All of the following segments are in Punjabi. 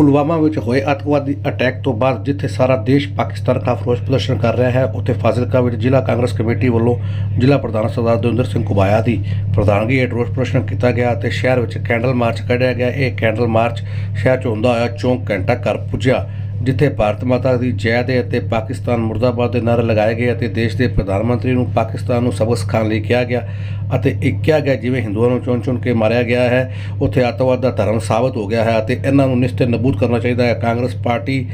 ਪੁਲਵਾਮਾ ਵਿੱਚ ਹੋਏ ਅੱਤਵਾਦੀ ਅਟੈਕ ਤੋਂ ਬਾਅਦ ਜਿੱਥੇ ਸਾਰਾ ਦੇਸ਼ ਪਾਕਿਸਤਾਨ ਖਿਲਾਫ ਰੋਸ ਪ੍ਰਦਰਸ਼ਨ ਕਰ ਰਿਹਾ ਹੈ, ਉੱਥੇ ਫਾਜ਼ਿਲਕਾ ਵਿੱਚ ਜ਼ਿਲ੍ਹਾ ਕਾਂਗਰਸ ਕਮੇਟੀ ਵੱਲੋਂ ਜ਼ਿਲ੍ਹਾ ਪ੍ਰਧਾਨ ਸਰਦਾਰ ਦਵਿੰਦਰ ਸਿੰਘ ਕੁਬਾਇਆ ਦੀ ਪ੍ਰਧਾਨਗੀ ਹੇਠ ਰੋਸ ਪ੍ਰਦਰਸ਼ਨ ਕੀਤਾ ਗਿਆ ਅਤੇ ਸ਼ਹਿਰ ਵਿੱਚ ਕੈਂਡਲ ਮਾਰਚ ਕੱਢਿਆ ਗਿਆ। ਇਹ ਕੈਂਡਲ ਮਾਰਚ ਸ਼ਹਿਰ 'ਚ ਹੁੰਦਾ ਹੋਇਆ ਚੌਂਕ ਘੰਟਾ ਘਰ ਪੁੱਜਿਆ। ਜਿੱਥੇ ਭਾਰਤ ਮਾਤਾ ਦੀ ਜੈ ਦੇ ਅਤੇ ਪਾਕਿਸਤਾਨ ਮੁਰਦਾਬਾਦ ਦੇ ਨਾਰੇ ਲਗਾਏ ਗਏ ਅਤੇ ਦੇਸ਼ ਦੇ ਪ੍ਰਧਾਨ ਮੰਤਰੀ ਨੂੰ ਪਾਕਿਸਤਾਨ ਨੂੰ ਸਬਕ ਸਿਖਾਉਣ ਲਈ ਕਿਹਾ ਗਿਆ ਅਤੇ ਇਹ ਕਿਹਾ ਗਿਆ ਜਿਵੇਂ ਹਿੰਦੂਆਂ ਨੂੰ ਚੁਣ ਚੁਣ ਕੇ ਮਾਰਿਆ ਗਿਆ ਹੈ, ਉੱਥੇ ਅੱਤਵਾਦ ਦਾ ਧਰਮ ਸਾਬਤ ਹੋ ਗਿਆ ਹੈ ਅਤੇ ਇਹਨਾਂ ਨੂੰ ਨਿਸ਼ਚਿਤ ਨਬੂਦ ਕਰਨਾ ਚਾਹੀਦਾ ਹੈ। ਕਾਂਗਰਸ ਪਾਰਟੀ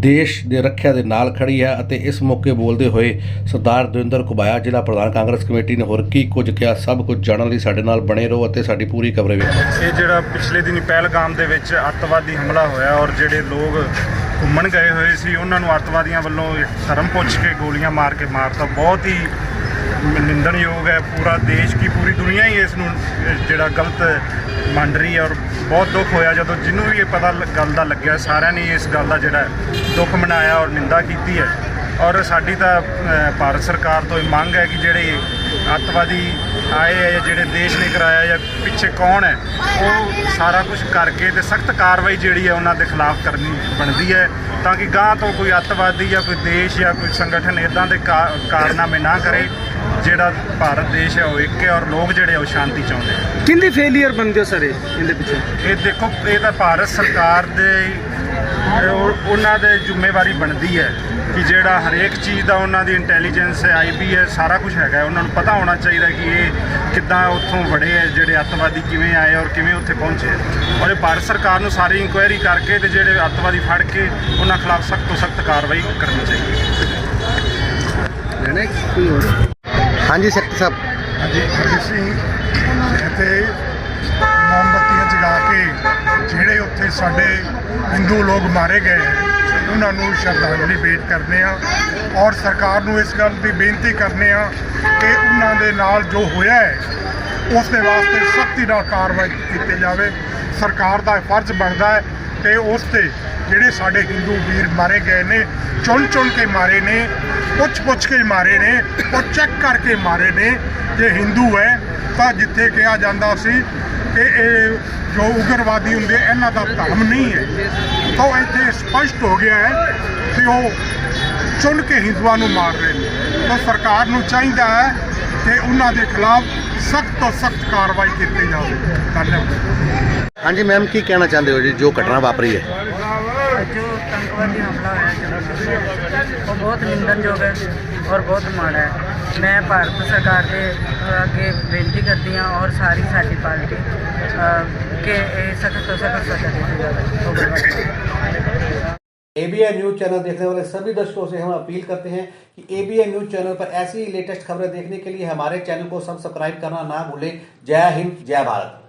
ਦੇਸ਼ ਦੇ ਰੱਖਿਆ ਦੇ ਨਾਲ ਖੜੀ ਹੈ ਅਤੇ ਇਸ ਮੌਕੇ ਬੋਲਦੇ ਹੋਏ ਸਰਦਾਰ ਦਵਿੰਦਰ ਕੁਬਾਇਆ ਜ਼ਿਲ੍ਹਾ ਪ੍ਰਧਾਨ ਕਾਂਗਰਸ ਕਮੇਟੀ ਨੇ ਹੋਰ ਕੀ ਕੁਝ ਕਿਹਾ, ਸਭ ਕੁਝ ਜਾਣਨ ਲਈ ਸਾਡੇ ਨਾਲ ਬਣੇ ਰਹੋ ਅਤੇ ਸਾਡੀ ਪੂਰੀ ਕਵਰੇਜ ਵੇਖੋ। ਇਹ ਜਿਹੜਾ ਪਿਛਲੇ ਦਿਨੀ ਪਹਿਲਗਾਮ ਦੇ ਵਿੱਚ ਅੱਤਵਾਦੀ ਹਮਲਾ ਹੋਇਆ ਔਰ ਜਿਹੜੇ ਲੋਕ ਘੁੰਮਣ ਗਏ ਹੋਏ ਸੀ, ਉਹਨਾਂ ਨੂੰ ਅੱਤਵਾਦੀਆਂ ਵੱਲੋਂ ਧਰਮ ਪੁੱਛ ਕੇ ਗੋਲੀਆਂ ਮਾਰ ਕੇ ਮਾਰਤਾ। ਬਹੁਤ ਹੀ ਨਿੰਦਣਯੋਗ ਹੈ ਪੂਰਾ ਦੇਸ਼ ਕੀ ਪੂਰੀ ਦੁਨੀਆ ਹੀ ਇਸ ਨੂੰ ਜਿਹੜਾ ਗਲਤ ਮੰਨ ਰਹੀ ਹੈ ਔਰ ਬਹੁਤ ਦੁੱਖ ਹੋਇਆ ਜਦੋਂ ਜਿਹਨੂੰ ਵੀ ਇਹ ਪਤਾ ਗੱਲ ਦਾ ਲੱਗਿਆ, ਸਾਰਿਆਂ ਨੇ ਇਸ ਗੱਲ ਦਾ ਜਿਹੜਾ ਦੁੱਖ ਮਨਾਇਆ ਔਰ ਨਿੰਦਾ ਕੀਤੀ ਹੈ। ਔਰ ਸਾਡੀ ਤਾਂ ਭਾਰਤ ਸਰਕਾਰ ਤੋਂ ਇਹ ਮੰਗ ਹੈ ਕਿ ਜਿਹੜੇ ਅੱਤਵਾਦੀ ਆਏ ਹੈ ਜਿਹੜੇ ਦੇਸ਼ ਨੇ ਕਰਾਇਆ ਜਾਂ ਪਿੱਛੇ ਕੌਣ ਹੈ ਉਹ ਸਾਰਾ ਕੁਝ ਕਰਕੇ ਤੇ ਸਖਤ ਕਾਰਵਾਈ ਜਿਹੜੀ ਹੈ ਉਹਨਾਂ ਦੇ ਖਿਲਾਫ ਕਰਨੀ ਬਣਦੀ ਹੈ ਤਾਂ ਕਿ ਗਾਂ ਤੋਂ ਕੋਈ ਅੱਤਵਾਦੀ ਜਾਂ ਕੋਈ ਦੇਸ਼ ਜਾਂ ਕੋਈ ਸੰਗਠਨ ਇਦਾਂ ਦੇ ਕਾਰਨਾਮੇ ਨਾ ਕਰੇ ਜਿਹੜਾ ਭਾਰਤ ਦੇਸ਼ ਹੈ ਉਹ ਇੱਕ ਹੈ ਔਰ ਲੋਕ ਜਿਹੜੇ ਉਹ ਸ਼ਾਂਤੀ ਚਾਹੁੰਦੇ ਕਿੰਦੀ ਫੇਲਿਅਰ ਹੋ ਸਰ ਇਹ? ਇਹਦੇ ਪਿੱਛੇ? ਇਹ ਦੇਖੋ ਇਹ ਤਾਂ ਭਾਰਤ ਸਰਕਾਰ ਦੇ ਉਹਨਾਂ ਦੇ ਜ਼ਿੰਮੇਵਾਰੀ ਬਣਦੀ ਹੈ ਕਿ ਜਿਹੜਾ ਹਰੇਕ ਚੀਜ਼ ਦਾ ਉਹਨਾਂ ਦੀ ਇੰਟੈਲੀਜੈਂਸ ਹੈ ਆਈਬੀ ਹੈ ਸਾਰਾ ਕੁਝ ਹੈਗਾ ਹੈ। ਉਹਨਾਂ ਨੂੰ ਪਤਾ ਹੋਣਾ ਚਾਹੀਦਾ ਕਿ ਇਹ ਕਿੱਦਾਂ ਉੱਥੋਂ ਵੜੇ ਹੈ ਜਿਹੜੇ ਅੱਤਵਾਦੀ ਕਿਵੇਂ ਆਏ ਔਰ ਕਿਵੇਂ ਉੱਥੇ ਪਹੁੰਚੇ ਔਰ ਇਹ ਭਾਰਤ ਸਰਕਾਰ ਨੂੰ ਸਾਰੀ ਇਨਕੁਆਇਰੀ ਕਰਕੇ ਤੇ ਜਿਹੜੇ ਅੱਤਵਾਦੀ ਫੜ ਕੇ ਉਹਨਾਂ ਖਿਲਾਫ ਸਖਤ ਤੋਂ ਸਖਤ ਕਾਰਵਾਈ ਕਰਨੀ ਚਾਹੀਦੀ ਹੈ। ਹਾਂਜੀ ਸੈਕਟਰ ਸਾਹਿਬ। ਹਾਂਜੀ ਅਸੀਂ ਇੱਥੇ ਮੋਮਬੱਤੀਆਂ ਜਗਾ ਕੇ ਜਿਹੜੇ ਉੱਥੇ ਸਾਡੇ ਹਿੰਦੂ ਲੋਕ ਮਾਰੇ ਗਏ, ਉਹਨਾਂ ਨੂੰ ਸ਼ਰਧਾਂਜਲੀ ਭੇਟ ਕਰਨੇ ਆ ਔਰ ਸਰਕਾਰ ਨੂੰ ਇਸ ਗੱਲ ਦੀ ਬੇਨਤੀ ਕਰਨੇ ਆ ਕਿ ਉਹਨਾਂ ਦੇ ਨਾਲ ਜੋ ਹੋਇਆ ਹੈ, ਉਸ ਦੇ ਵਾਸਤੇ ਸਖਤੀ ਨਾਲ ਕਾਰਵਾਈ ਕੀਤੀ ਜਾਵੇ। ਸਰਕਾਰ ਦਾ ਫਰਜ਼ ਬਣਦਾ ਹੈ ਕਿ ਉਸ ਤੇ ਜਿਹੜੇ ਸਾਡੇ ਹਿੰਦੂ ਵੀਰ ਮਾਰੇ ਗਏ ਨੇ, ਚੁਣ ਚੁਣ ਕੇ ਮਾਰੇ ਨੇ ਪੁੱਛ ਪੁੱਛ ਕੇ ਮਾਰੇ ਨੇ ਉਹ ਚੈੱਕ ਕਰਕੇ ਮਾਰੇ ਨੇ, ਜੇ ਹਿੰਦੂ ਹੈ ਤਾਂ ਜਿੱਥੇ ਕਿਹਾ ਜਾਂਦਾ ਸੀ ਕਿ ਇਹ ਜੋ ਉਗਰਵਾਦੀ ਹੁੰਦੇ ਇਹਨਾਂ ਦਾ ਧਰਮ ਨਹੀਂ ਹੈ। ਤਾਂ ਇੱਥੇ ਸਪਸ਼ਟ ਹੋ ਗਿਆ ਹੈ ਕਿ ਉਹ ਚੁਣ ਕੇ ਹਿੰਦੂਆਂ ਨੂੰ ਮਾਰ ਰਹੇ ਨੇ। ਤਾਂ ਸਰਕਾਰ ਨੂੰ ਚਾਹੀਦਾ ਹੈ ਕਿ ਉਹਨਾਂ ਦੇ ਖਿਲਾਫ ਸਖਤ ਤੋਂ ਸਖਤ ਕਾਰਵਾਈ ਕੀਤੀ ਜਾਵੇ। ਧੰਨਵਾਦ। ਹਾਂਜੀ ਮੈਮ ਕੀ ਕਹਿਣਾ ਚਾਹੁੰਦੇ ਹੋ ਜੀ? ਜੋ ਘਟਨਾ ਵਾਪਰੀ ਹੈ ਜੋ आतंकवादी हमला होया वो बहुत निंदनयोग है और बहुत माड़ा है। मैं भारत सरकार के अगे बेनती करती हाँ और सारी साड़ी पार्टी के सख्त तो सख्त सजा A B I news channel देखने वाले सभी दर्शकों से हम अपील करते हैं कि A B I news channel पर ऐसी लेटेस्ट खबरें देखने के लिए हमारे चैनल को सब्सक्राइब करना ना भूलें। जय हिंद, जय भारत।